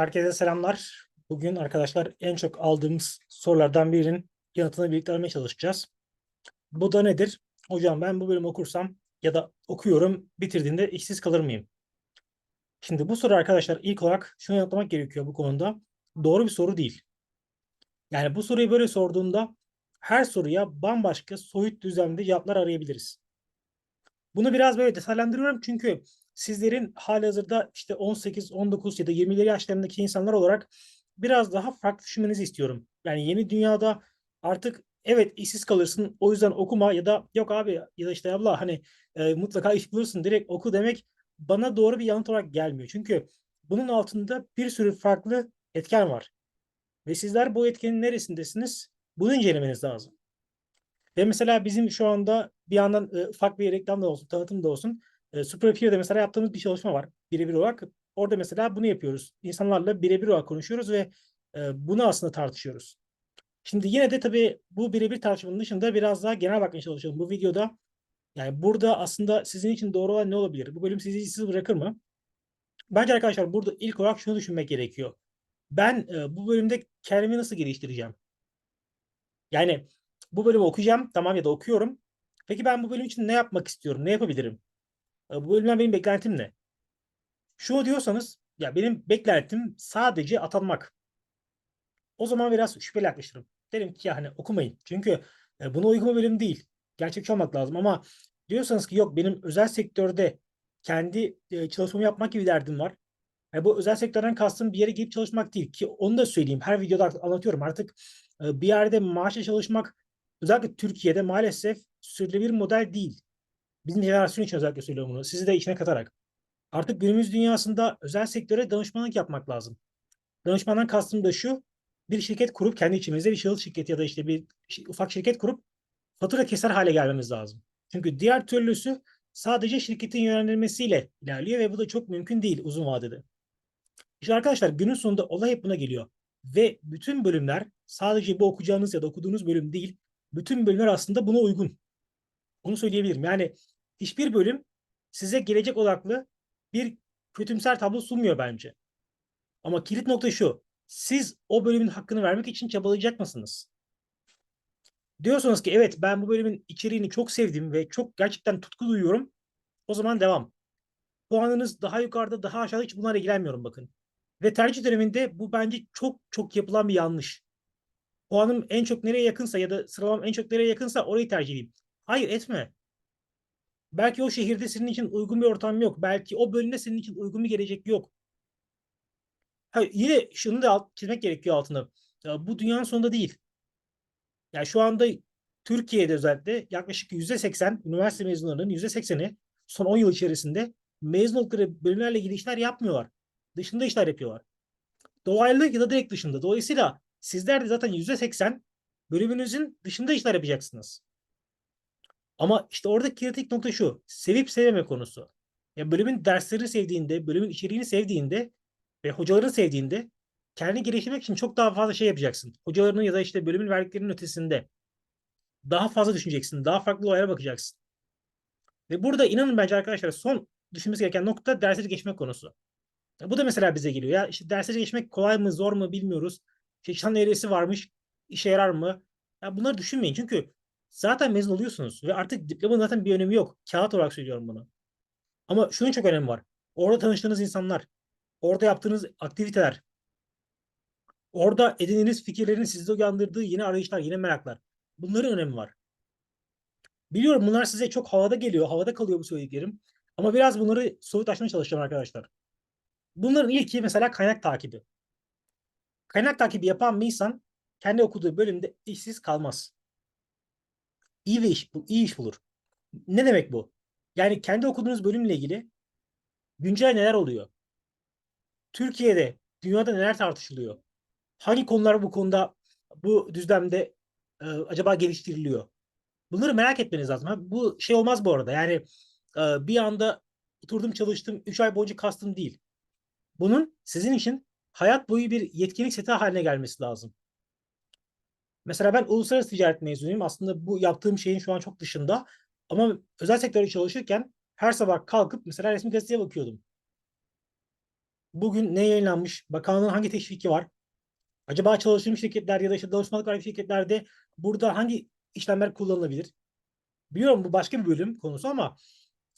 Herkese selamlar. Bugün arkadaşlar en çok aldığımız sorulardan birinin yanıtını birlikte aramaya çalışacağız. Bu da nedir? Hocam ben bu bölümü okursam ya da okuyorum bitirdiğinde işsiz kalır mıyım? Şimdi bu soru arkadaşlar ilk olarak şunu yanıtlamak gerekiyor bu konuda. Doğru bir soru değil. Yani bu soruyu böyle sorduğunda her soruya bambaşka soyut düzlemde cevaplar arayabiliriz. Bunu biraz böyle detaylandırıyorum çünkü sizlerin halihazırda işte 18, 19 ya da 20'li yaşlarındaki insanlar olarak biraz daha farklı düşünmenizi istiyorum. Yani yeni dünyada artık evet işsiz kalırsın o yüzden okuma ya da yok abi ya da işte abla hani e, mutlaka iş bulursun direkt oku demek bana doğru bir yanıt olarak gelmiyor. Çünkü bunun altında bir sürü farklı etken var. Ve sizler bu etkenin neresindesiniz? Bunu incelemeniz lazım. Ve mesela bizim şu anda bir yandan e, ufak bir reklam da olsun, tanıtım da olsun. E, Superpeer'de mesela yaptığımız bir çalışma var. Birebir olarak. Orada mesela bunu yapıyoruz. İnsanlarla birebir olarak konuşuyoruz ve e, bunu aslında tartışıyoruz. Şimdi yine de tabii bu birebir tartışmanın dışında biraz daha genel bakmaya çalışalım bu videoda. Yani burada aslında sizin için doğru olan ne olabilir? Bu bölüm sizi işsiz bırakır mı? Bence arkadaşlar burada ilk olarak şunu düşünmek gerekiyor. Ben e, bu bölümde kendimi nasıl geliştireceğim? Yani bu bölümü okuyacağım tamam ya da okuyorum. Peki ben bu bölüm için ne yapmak istiyorum? Ne yapabilirim? E, bu bölümden benim beklentim ne? Şunu diyorsanız ya benim beklentim sadece atanmak. O zaman biraz şüpheli yaklaşırım. Derim ki ya hani okumayın. Çünkü e, buna uygun bölüm değil. Gerçekçi olmak lazım ama diyorsanız ki yok benim özel sektörde kendi e, çalışmamı yapmak gibi derdim var. Yani bu özel sektörden kastım bir yere gidip çalışmak değil ki onu da söyleyeyim. Her videoda anlatıyorum. Artık e, bir yerde maaşla çalışmak özellikle Türkiye'de maalesef sürdürülebilir model değil. Bizim jenerasyon için özellikle söylüyorum bunu. Sizi de içine katarak. Artık günümüz dünyasında özel sektöre danışmanlık yapmak lazım. Danışmandan kastım da şu. Bir şirket kurup kendi içimizde bir şahıs şirketi ya da işte bir ufak şirket kurup fatura keser hale gelmemiz lazım. Çünkü diğer türlüsü sadece şirketin yönlendirmesiyle ilerliyor ve bu da çok mümkün değil uzun vadede. İşte arkadaşlar günün sonunda olay hep buna geliyor. Ve bütün bölümler sadece bu okuyacağınız ya da okuduğunuz bölüm değil, bütün bölümler aslında buna uygun. Onu söyleyebilirim. Yani hiçbir bölüm size gelecek odaklı bir kötümser tablo sunmuyor bence. Ama kilit nokta şu. Siz o bölümün hakkını vermek için çabalayacak mısınız? Diyorsanız ki evet ben bu bölümün içeriğini çok sevdim ve çok gerçekten tutku duyuyorum. O zaman devam. Puanınız daha yukarıda daha aşağıda hiç bunlarla ilgilenmiyorum bakın. Ve tercih döneminde bu bence çok çok yapılan bir yanlış. Puanım en çok nereye yakınsa ya da sıralamam en çok nereye yakınsa orayı tercih edeyim. Hayır etme. Belki o şehirde senin için uygun bir ortam yok. Belki o bölümde senin için uygun bir gelecek yok. Ha, yine şunu da alt, çizmek gerekiyor altına. Ya, bu dünyanın sonunda değil. Yani şu anda Türkiye'de özellikle yaklaşık %80 üniversite mezunlarının %80'i son 10 yıl içerisinde mezun oldukları bölümlerle ilgili işler yapmıyorlar. Dışında işler yapıyorlar. Dolaylı ya da direkt dışında. Dolayısıyla sizler de zaten %80 bölümünüzün dışında işler yapacaksınız. Ama işte orada kritik nokta şu. Sevip sevmeme konusu. Ya bölümün derslerini sevdiğinde, bölümün içeriğini sevdiğinde ve hocalarını sevdiğinde kendini geliştirmek için çok daha fazla şey yapacaksın. Hocalarının ya da işte bölümün verdiklerinin ötesinde daha fazla düşüneceksin. Daha farklı olaylara bakacaksın. Ve burada inanın bence arkadaşlar son düşünmesi gereken nokta dersleri geçmek konusu. Bu da mesela bize geliyor. Ya işte dersleri geçmek kolay mı zor mu bilmiyoruz. İşte şan varmış. işe yarar mı? Ya bunları düşünmeyin. Çünkü zaten mezun oluyorsunuz. Ve artık diplomanın zaten bir önemi yok. Kağıt olarak söylüyorum bunu. Ama şunun çok önemi var. Orada tanıştığınız insanlar. Orada yaptığınız aktiviteler. Orada edindiğiniz fikirlerin sizde uyandırdığı yeni arayışlar, yeni meraklar. Bunların önemi var. Biliyorum bunlar size çok havada geliyor. Havada kalıyor bu söylediklerim. Ama biraz bunları soyutlaşmaya çalışacağım arkadaşlar. Bunların ilki mesela kaynak takibi. Kaynak takibi yapan bir insan kendi okuduğu bölümde işsiz kalmaz. İyi bir iş, iyi iş bulur. Ne demek bu? Yani kendi okuduğunuz bölümle ilgili güncel neler oluyor? Türkiye'de, dünyada neler tartışılıyor? Hangi konular bu konuda bu düzlemde e, acaba geliştiriliyor? Bunları merak etmeniz lazım. Bu şey olmaz bu arada. Yani e, bir anda oturdum çalıştım 3 ay boyunca kastım değil. Bunun sizin için hayat boyu bir yetkinlik seti haline gelmesi lazım. Mesela ben uluslararası ticaret mezunuyum. Aslında bu yaptığım şeyin şu an çok dışında. Ama özel sektörde çalışırken her sabah kalkıp mesela resmi gazeteye bakıyordum. bugün ne yayınlanmış, bakanlığın hangi teşviki var, acaba çalıştığım şirketler ya da işte danışmanlık veren şirketlerde burada hangi işlemler kullanılabilir? Biliyorum bu başka bir bölüm konusu ama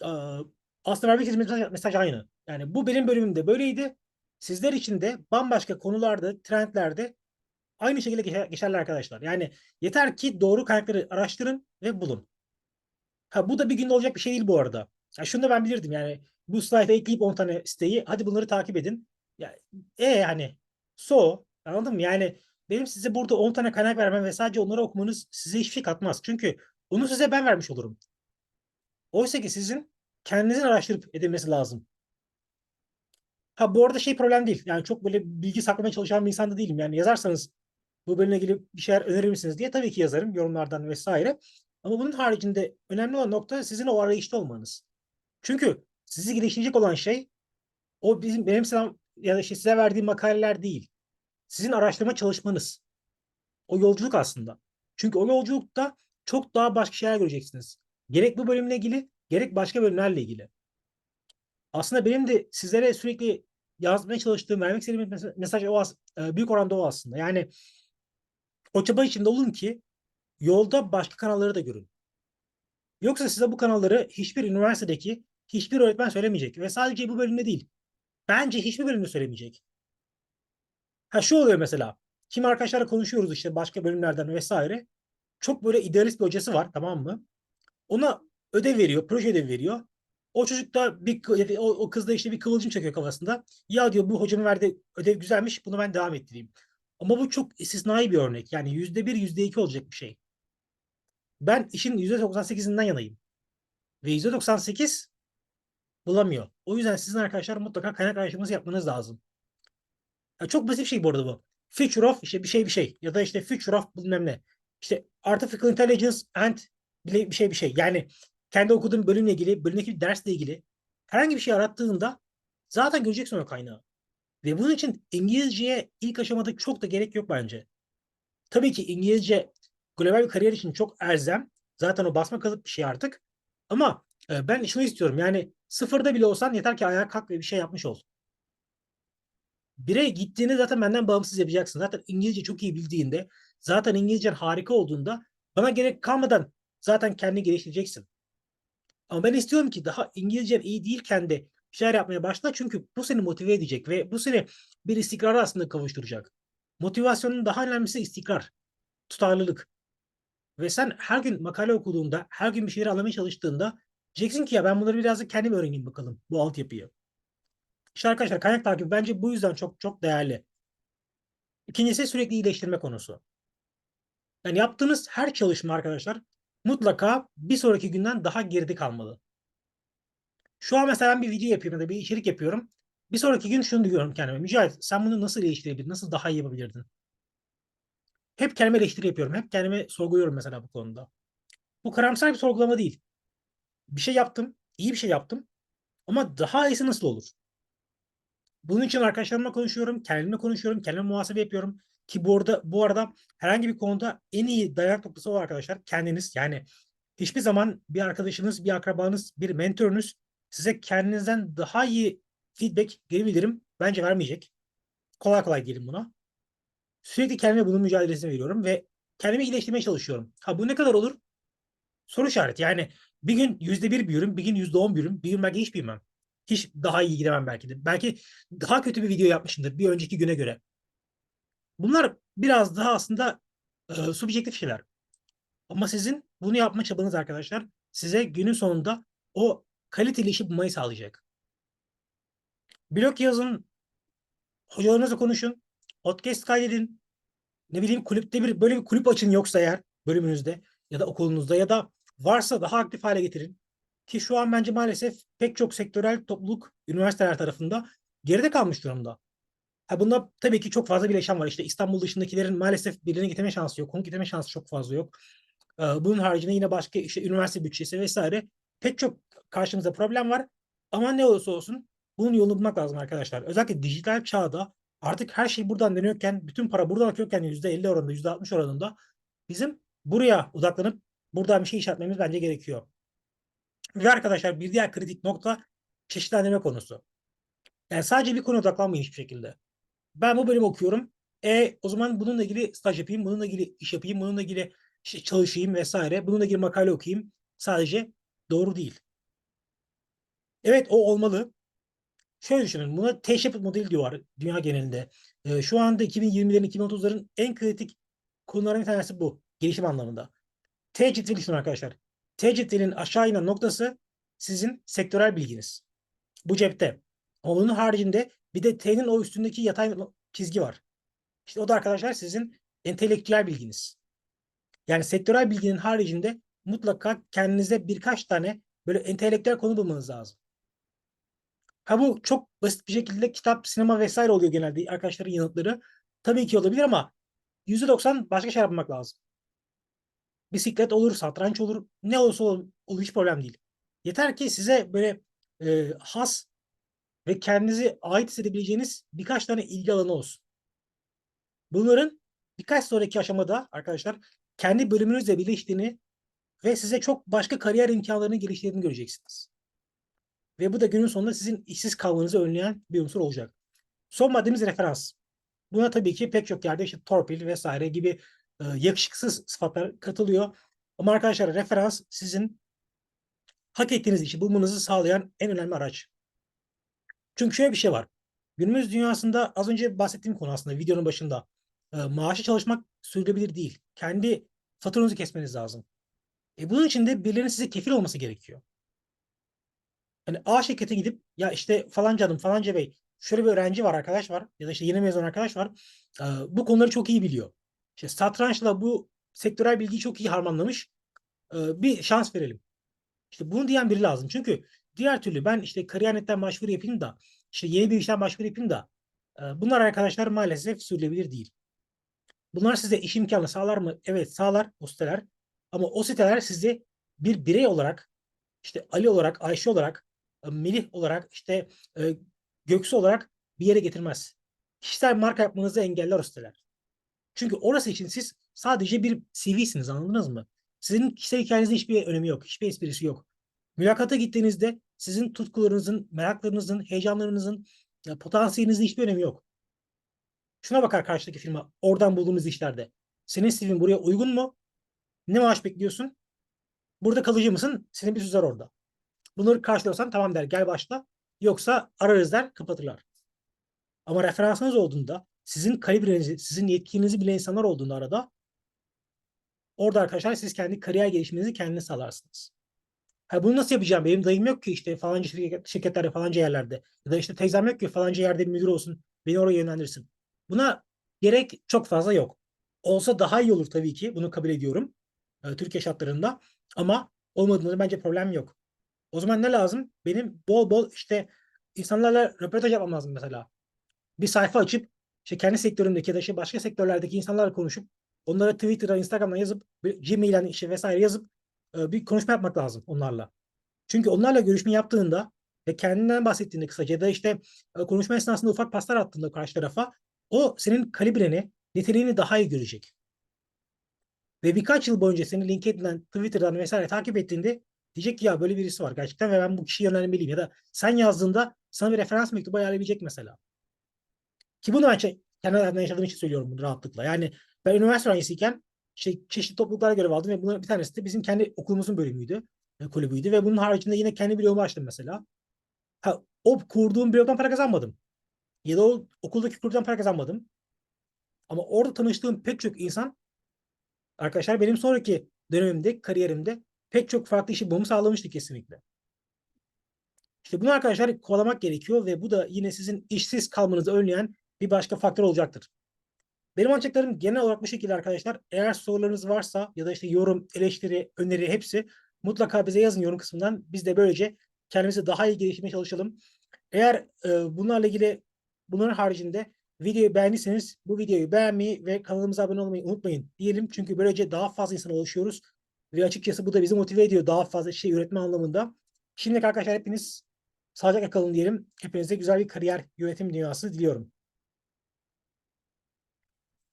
e, aslında vermek istediğim mesaj, mesaj aynı. Yani bu benim bölümümde böyleydi. Sizler için de bambaşka konularda, trendlerde aynı şekilde geçer, geçerli arkadaşlar. Yani yeter ki doğru kaynakları araştırın ve bulun. Ha bu da bir günde olacak bir şey değil bu arada. Ya şunu da ben bilirdim yani bu slayta ekleyip 10 tane siteyi hadi bunları takip edin. Ya, e yani so anladın mı? Yani benim size burada 10 tane kaynak vermem ve sadece onları okumanız size hiçbir şey katmaz. Çünkü onu size ben vermiş olurum. Oysa ki sizin kendinizin araştırıp edilmesi lazım. Ha bu arada şey problem değil. Yani çok böyle bilgi saklamaya çalışan bir insan da değilim. Yani yazarsanız bu bölümle ilgili bir şeyler önerir misiniz diye tabii ki yazarım yorumlardan vesaire. Ama bunun haricinde önemli olan nokta sizin o arayışta olmanız. Çünkü sizi geliştirecek olan şey o bizim benim sana ya da işte size verdiğim makaleler değil. Sizin araştırma çalışmanız. O yolculuk aslında. Çünkü o yolculukta çok daha başka şeyler göreceksiniz. Gerek bu bölümle ilgili, gerek başka bölümlerle ilgili. Aslında benim de sizlere sürekli yazmaya çalıştığım, vermek istediğim mes- mesaj o as- e, büyük oranda o aslında. Yani o çaba içinde olun ki yolda başka kanalları da görün. Yoksa size bu kanalları hiçbir üniversitedeki hiçbir öğretmen söylemeyecek. Ve sadece bu bölümde değil. Bence hiçbir bölümde söylemeyecek. Ha şu oluyor mesela. Kim arkadaşlarla konuşuyoruz işte başka bölümlerden vesaire. Çok böyle idealist bir hocası var tamam mı? Ona ödev veriyor, proje ödevi veriyor. O çocuk da bir o, o kız da işte bir kıvılcım çekiyor kafasında. Ya diyor bu hocamın verdiği ödev güzelmiş bunu ben devam ettireyim. Ama bu çok istisnai bir örnek. Yani yüzde bir, yüzde iki olacak bir şey. Ben işin yüzde 98'inden yanayım. Ve yüzde 98 bulamıyor. O yüzden sizin arkadaşlar mutlaka kaynak araştırması yapmanız lazım. Ya çok basit bir şey bu arada bu. Future of işte bir şey bir şey ya da işte future of bilmem ne. İşte artificial intelligence and bir şey bir şey. Yani kendi okuduğum bölümle ilgili, bölümdeki dersle ilgili herhangi bir şey arattığında zaten göreceksin o kaynağı. Ve bunun için İngilizceye ilk aşamada çok da gerek yok bence. Tabii ki İngilizce global bir kariyer için çok erzem. Zaten o basma kalıp bir şey artık. Ama e, ben şunu istiyorum. Yani sıfırda bile olsan yeter ki ayağa kalk ve bir şey yapmış ol. Bire gittiğini zaten benden bağımsız yapacaksın. Zaten İngilizce çok iyi bildiğinde, zaten İngilizcen harika olduğunda bana gerek kalmadan zaten kendini geliştireceksin. Ama ben istiyorum ki daha İngilizcen iyi değilken de bir şeyler yapmaya başla çünkü bu seni motive edecek ve bu seni bir istikrara aslında kavuşturacak. Motivasyonun daha önemlisi istikrar, tutarlılık. Ve sen her gün makale okuduğunda, her gün bir şeyler anlamaya çalıştığında diyeceksin ki ya ben bunları biraz da kendim öğreneyim bakalım bu altyapıyı. İşte arkadaşlar kaynak takibi bence bu yüzden çok çok değerli. İkincisi sürekli iyileştirme konusu. Yani yaptığınız her çalışma arkadaşlar mutlaka bir sonraki günden daha geride kalmalı. Şu an mesela ben bir video yapıyorum ya da bir içerik yapıyorum. Bir sonraki gün şunu diyorum kendime. Mücahit sen bunu nasıl geliştirebilirdin? Nasıl daha iyi yapabilirdin? Hep kendime eleştiri yapıyorum. Hep kendime sorguluyorum mesela bu konuda. Bu karamsar bir sorgulama değil. Bir şey yaptım. iyi bir şey yaptım. Ama daha iyisi nasıl olur? Bunun için arkadaşlarımla konuşuyorum, kendimle konuşuyorum, kendime muhasebe yapıyorum. Ki bu arada, bu arada herhangi bir konuda en iyi dayanak noktası o arkadaşlar kendiniz. Yani hiçbir zaman bir arkadaşınız, bir akrabanız, bir mentörünüz size kendinizden daha iyi feedback, geri bildirim bence vermeyecek. Kolay kolay diyelim buna. Sürekli kendime bunun mücadelesini veriyorum ve kendimi iyileştirmeye çalışıyorum. Ha bu ne kadar olur? Soru işareti. Yani bir gün yüzde bir büyürüm, bir gün yüzde on büyürüm, bir gün belki hiç büyümem. Hiç daha iyi gidemem belki de. Belki daha kötü bir video yapmışımdır bir önceki güne göre. Bunlar biraz daha aslında e, subjektif şeyler. Ama sizin bunu yapma çabanız arkadaşlar size günün sonunda o kaliteli işi bulmayı sağlayacak. Blog yazın, hocalarınızla konuşun, podcast kaydedin. Ne bileyim kulüpte bir böyle bir kulüp açın yoksa eğer bölümünüzde ya da okulunuzda ya da varsa daha aktif hale getirin. Ki şu an bence maalesef pek çok sektörel topluluk üniversiteler tarafında geride kalmış durumda. Ha bunda tabii ki çok fazla bileşen var. İşte İstanbul dışındakilerin maalesef birilerine getirme şansı yok. Konuk getirme şansı çok fazla yok. Ee, bunun haricinde yine başka işte üniversite bütçesi vesaire pek çok karşımızda problem var. Ama ne olursa olsun bunun yolunu bulmak lazım arkadaşlar. Özellikle dijital çağda artık her şey buradan dönüyorken, bütün para buradan akıyorken %50 oranında, %60 oranında bizim buraya odaklanıp buradan bir şey işaretlememiz bence gerekiyor. Ve arkadaşlar bir diğer kritik nokta çeşitlendirme konusu. Yani sadece bir konuya odaklanmayın hiçbir şekilde. Ben bu bölümü okuyorum. E o zaman bununla ilgili staj yapayım, bununla ilgili iş yapayım, bununla ilgili çalışayım vesaire. Bununla ilgili makale okuyayım. Sadece doğru değil. Evet o olmalı. Şöyle düşünün. Buna T-shaped model diyorlar dünya genelinde. Ee, şu anda 2020'lerin 2030'ların en kritik konularından bir tanesi bu. Gelişim anlamında. T ciddili düşünün arkadaşlar. T ciddilinin aşağı inen noktası sizin sektörel bilginiz. Bu cepte. Ama bunun haricinde bir de T'nin o üstündeki yatay çizgi var. İşte o da arkadaşlar sizin entelektüel bilginiz. Yani sektörel bilginin haricinde mutlaka kendinize birkaç tane böyle entelektüel konu bulmanız lazım. Ha bu çok basit bir şekilde kitap, sinema vesaire oluyor genelde arkadaşların yanıtları. Tabii ki olabilir ama %90 başka şey yapmak lazım. Bisiklet olur, satranç olur, ne olursa olur, olur hiç problem değil. Yeter ki size böyle e, has ve kendinizi ait hissedebileceğiniz birkaç tane ilgi alanı olsun. Bunların birkaç sonraki aşamada arkadaşlar kendi bölümünüzle birleştiğini ve size çok başka kariyer imkanlarının geliştirdiğini göreceksiniz. Ve bu da günün sonunda sizin işsiz kalmanızı önleyen bir unsur olacak. Son maddemiz referans. Buna tabii ki pek çok yerde işte torpil vesaire gibi e, yakışıksız sıfatlar katılıyor. Ama arkadaşlar referans sizin hak ettiğiniz işi bulmanızı sağlayan en önemli araç. Çünkü şöyle bir şey var. Günümüz dünyasında az önce bahsettiğim konu aslında videonun başında. E, maaşı çalışmak sürdürülebilir değil. Kendi faturanızı kesmeniz lazım. E, bunun için de birilerinin size kefil olması gerekiyor. Hani A şirkete gidip ya işte falanca adım falanca bey şöyle bir öğrenci var arkadaş var ya da işte yeni mezun arkadaş var. E, bu konuları çok iyi biliyor. İşte satrançla bu sektörel bilgiyi çok iyi harmanlamış. E, bir şans verelim. İşte bunu diyen biri lazım. Çünkü diğer türlü ben işte kariyer.net'ten başvuru yapayım da işte yeni bir işten başvuru yapayım da e, bunlar arkadaşlar maalesef sürdürülebilir değil. Bunlar size iş imkanı sağlar mı? Evet sağlar o siteler. Ama o siteler sizi bir birey olarak işte Ali olarak, Ayşe olarak, Melih olarak, işte e, Göksu olarak bir yere getirmez. Kişisel marka yapmanızı engeller o siteler. Çünkü orası için siz sadece bir CV'siniz anladınız mı? Sizin kişisel hikayenizin hiçbir önemi yok. Hiçbir esprisi yok. Mülakata gittiğinizde sizin tutkularınızın, meraklarınızın, heyecanlarınızın, potansiyelinizin hiçbir önemi yok. Şuna bakar karşıdaki firma oradan bulduğumuz işlerde. Senin CV'in buraya uygun mu? Ne maaş bekliyorsun? Burada kalıcı mısın? Seni bir süzer orada. Bunları karşılıyorsan tamam der gel başla. Yoksa ararız der kapatırlar. Ama referansınız olduğunda sizin kalibrenizi, sizin yetkinizi bilen insanlar olduğunda arada orada arkadaşlar siz kendi kariyer gelişiminizi kendiniz sağlarsınız. Ha bunu nasıl yapacağım? Benim dayım yok ki işte falanca şirket, şirketlerde falanca yerlerde. Ya da işte teyzem yok ki falanca yerde bir müdür olsun. Beni oraya yönlendirsin. Buna gerek çok fazla yok. Olsa daha iyi olur tabii ki. Bunu kabul ediyorum. E, Türkiye şartlarında. Ama olmadığında bence problem yok. O zaman ne lazım? Benim bol bol işte insanlarla röportaj yapmam lazım mesela. Bir sayfa açıp işte kendi sektörümdeki ya da işte başka sektörlerdeki insanlarla konuşup onlara Twitter'a, Instagram'a yazıp Gmail'den işte vesaire yazıp e, bir konuşma yapmak lazım onlarla. Çünkü onlarla görüşme yaptığında ve kendinden bahsettiğinde kısaca da işte e, konuşma esnasında ufak paslar attığında karşı tarafa o senin kalibreni, niteliğini daha iyi görecek. Ve birkaç yıl boyunca seni LinkedIn'den, Twitter'dan vesaire takip ettiğinde diyecek ki ya böyle birisi var gerçekten ve ben bu kişiyi yönlenmeliyim. Ya da sen yazdığında sana bir referans mektubu ayarlayabilecek mesela. Ki bunu ben kendi hayatımda yaşadığım için söylüyorum bunu rahatlıkla. Yani ben üniversite öğrencisiyken işte çeşitli topluluklara görev aldım ve bunun bir tanesi de bizim kendi okulumuzun bölümüydü, e, kulübüydü ve bunun haricinde yine kendi blogumu açtım mesela. Ha, o kurduğum blogdan para kazanmadım. Ya da o okuldaki kulüpten para kazanmadım. Ama orada tanıştığım pek çok insan arkadaşlar benim sonraki dönemimde, kariyerimde pek çok farklı işi bulmamı sağlamıştı kesinlikle. İşte bunu arkadaşlar kovalamak gerekiyor ve bu da yine sizin işsiz kalmanızı önleyen bir başka faktör olacaktır. Benim anlatacaklarım genel olarak bu şekilde arkadaşlar. Eğer sorularınız varsa ya da işte yorum, eleştiri, öneri hepsi mutlaka bize yazın yorum kısmından. Biz de böylece kendimizi daha iyi geliştirmeye çalışalım. Eğer e, bunlarla ilgili bunların haricinde videoyu beğendiyseniz bu videoyu beğenmeyi ve kanalımıza abone olmayı unutmayın diyelim. Çünkü böylece daha fazla insana ulaşıyoruz. Ve açıkçası bu da bizi motive ediyor daha fazla şey üretme anlamında. Şimdi arkadaşlar hepiniz sağlıcakla kalın diyelim. Hepinize güzel bir kariyer yönetim dünyası diliyorum.